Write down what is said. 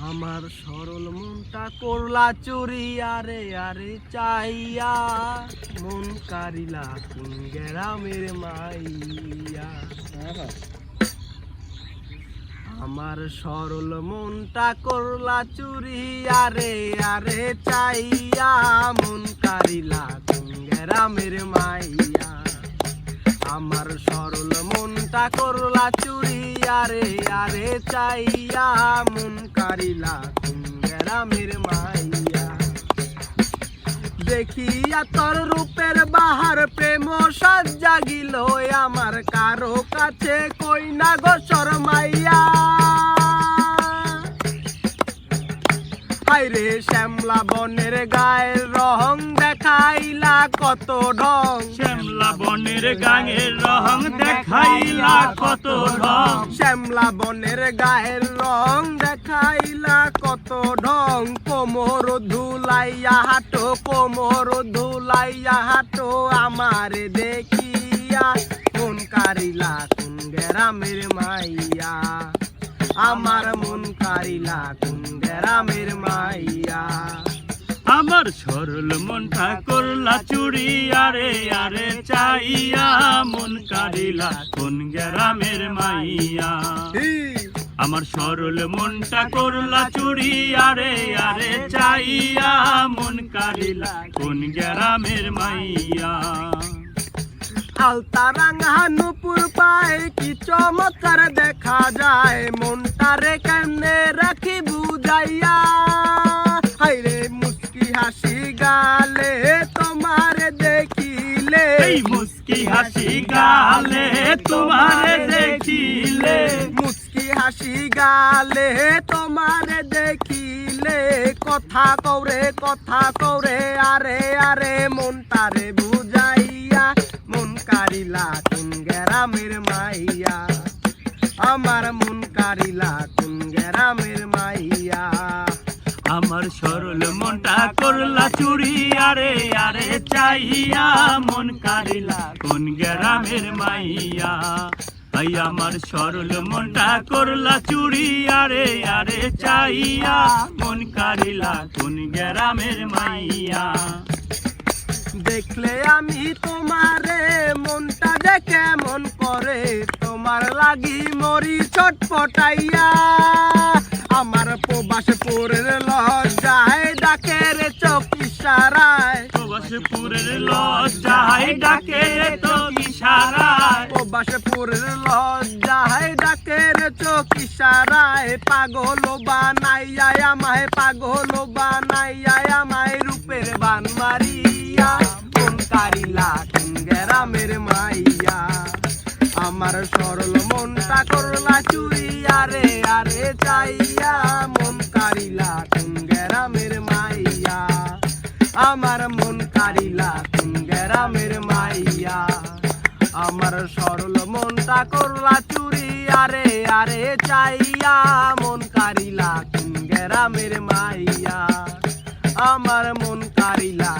আমার সরল মনটা করলা চুরি, আরে আরে চাইয়া। মন কারিলা কোন গ্রামের মাইয়া। আমার সরল মনটা করলা চুরি, আরে আরে চাইয়া। মন কারিলা কোন গ্রামের মাইয়া। আমার সরল মনটা করলা চুরি আরে আরে চাইয়া মন কারিলা কোন গ্রামের মাইয়া। দেখিয়া তোর রূপের বাহার প্রেম সাজ আমার, কারও কাছে কই না গো শরমাইয়া। হাইরে শ্যামলা বনের গায়ের রং দেখাইলা কত ঢং। শ্যামলা বনের গাঙের রং দেখাইলা কত ঢং। শ্যামলা বনের গায়ের রং দেখাইলা কত ঢং। কোমর ধুলাইয়া হাটো কোমর ধুলাইয়া হাটো আমার দেখিয়া। কোন কারিলা কোন গ্রামের মাইয়া। আমার মন কারিলা কোন গ্রামের মাইয়া। আমার সরল মনটা করলা চুরি আরে আরে চাইয়া মন কারিলা কোন গ্রামের মাইয়া? আমার সরল মনটা করলা চুরি আরে আরে চাইয়া মন কারিলা কোন গ্রামের মাইয়া? আলতা রাঙা নুপুর পায় কি চমৎকার দেখা যায় মনটারে কেমনে রাখি বুঝাইয়া? হাইরে মুস্কি হাসি গালে মুস্কি হাসি গালে তোমারে দেখিলে। মুস্কি হাসি গালে তোমার দেখিলে। কথা কৌরে কথা কৌরে আরে আরে মনটারে বুঝাইয়া, মন কারিলা কোন গ্রামের মাইয়া। আমার মন কারিলা কোন গ্রামের মাইয়া। আমার সরল মনটা করলা চুরি, আরে আরে চাইয়া মন কারিলা কোন গ্রামের মাইয়া। তাই আমার সরল মনটা করলা চুরি, আরে আরে চাইয়া মন কারিলা কোন গ্রামের মাইয়া। দেখলে আমি তোমারে, মনটা যে কেমন করে, তোমার লাগি মরি ছটপটাইয়া প্রবাসপুরের লজ্জায় ডাকে তো ইশারায় প্রবাসপুরের লজ্জায় ডাকে রে চোখ ইশারায় পাগল বানাইয়া, আমায় পাগল বানাইয়া, আমায় রূপের বান মারিয়া। কারিলা কোন গ্রামের মাইয়া। আমার সরল মনটা করলা চুরি আরে আরে চাইয়া। মন কারিলা কোন গ্রামের মাইয়া। আমার মন কারিলা গ্রামের মাইয়া। আমার সরল মনটা করলা চুরি, আরে আরে চাইয়া। মন কারিলা গ্রামের মাইয়া। আমার মন কারিলা